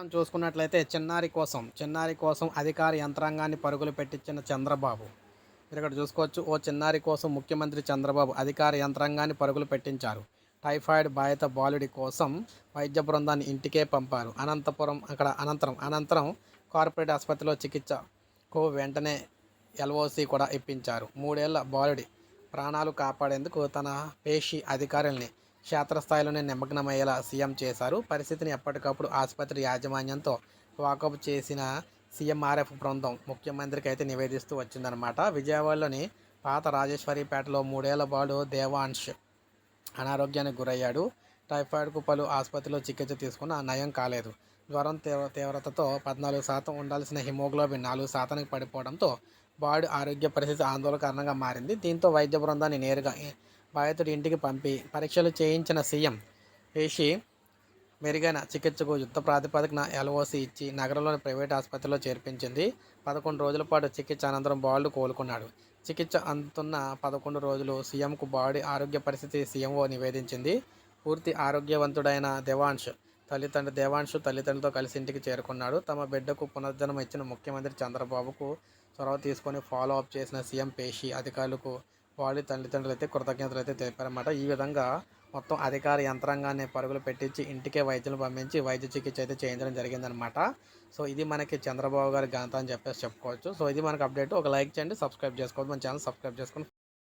మనం చూసుకున్నట్లయితే చిన్నారి కోసం చిన్నారి కోసం అధికార యంత్రాంగాన్ని పరుగులు పెట్టించిన చంద్రబాబు. మీరు ఇక్కడ చూసుకోవచ్చు ఓ చిన్నారి కోసం ముఖ్యమంత్రి చంద్రబాబు అధికార యంత్రాంగాన్ని పరుగులు పెట్టించారు. టైఫాయిడ్ బాధిత బాలుడి కోసం వైద్య బృందాన్ని ఇంటికే పంపారు. అనంతపురం అక్కడ అనంతరం అనంతరం కార్పొరేట్ ఆసుపత్రిలో చికిత్సకు వెంటనే ఎల్ఓసి కూడా ఇప్పించారు. మూడేళ్ళ బాలుడి ప్రాణాలు కాపాడేందుకు తన పేషి అధికారుల్ని క్షేత్రస్థాయిలోనే నిమగ్నమయ్యేలా సీఎం చేశారు. పరిస్థితిని ఎప్పటికప్పుడు ఆసుపత్రి యాజమాన్యంతో వాకప్ చేసిన సీఎంఆర్ఎఫ్ బృందం ముఖ్యమంత్రికి అయితే నివేదిస్తూ వచ్చిందనమాట విజయవాడలోని పాత రాజేశ్వరిపేటలో మూడేళ్ళ బాడు దేవాంశ్ అనారోగ్యానికి గురయ్యాడు. టైఫాయిడ్కు పలు ఆసుపత్రిలో చికిత్స తీసుకున్న నయం కాలేదు. జ్వరం తీవ్ర తీవ్రతతో పద్నాలుగు శాతం ఉండాల్సిన హిమోగ్లోబిన్ నాలుగు శాతానికి పడిపోవడంతో బాడీ ఆరోగ్య పరిస్థితి ఆందోళనకరంగా మారింది. దీంతో వైద్య బృందాన్ని నేరుగా బాధితుడి ఇంటికి పంపి పరీక్షలు చేయించిన సీఎం పేషి మెరుగైన చికిత్సకు యుద్ధ ప్రాతిపదికన ఎల్ఓసి ఇచ్చి నగరంలోని ప్రైవేట్ ఆసుపత్రిలో చేర్పించింది. పదకొండు రోజుల పాటు చికిత్స అనంతరం బాలుడు కోలుకున్నాడు. చికిత్స అందుతున్న పదకొండు రోజులు సీఎంకు బాడీ ఆరోగ్య పరిస్థితి సీఎంఓ నివేదించింది. పూర్తి ఆరోగ్యవంతుడైన దేవాంశ్ తల్లిదండ్రులు దేవాంశు తల్లిదండ్రులతో కలిసి ఇంటికి చేరుకున్నాడు. తమ బిడ్డకు పునర్జన్మ ఇచ్చిన ముఖ్యమంత్రి చంద్రబాబుకు చొరవ తీసుకొని ఫాలో అప్ చేసిన సీఎం పేషి అధికారులకు బాడీ తల్లిదండ్రులు అయితే కృతజ్ఞతలు అయితే తెలిపారన్నమాట. ఈ విధంగా మొత్తం అధికార యంత్రాంగాన్ని పరుగులు పెట్టించి ఇంటికే వైద్యులు పంపించి వైద్య చికిత్స అయితే చేయించడం జరిగిందనమాట సో ఇది మనకి చంద్రబాబు గారి ఘనత అని చెప్పేసి చెప్పుకోవచ్చు. సో ఇది మనకి అప్డేట్. ఒక లైక్ చేయండి సబ్స్క్రైబ్ చేసుకోవద్దు. మన ఛానల్ సబ్స్క్రైబ్ చేసుకొని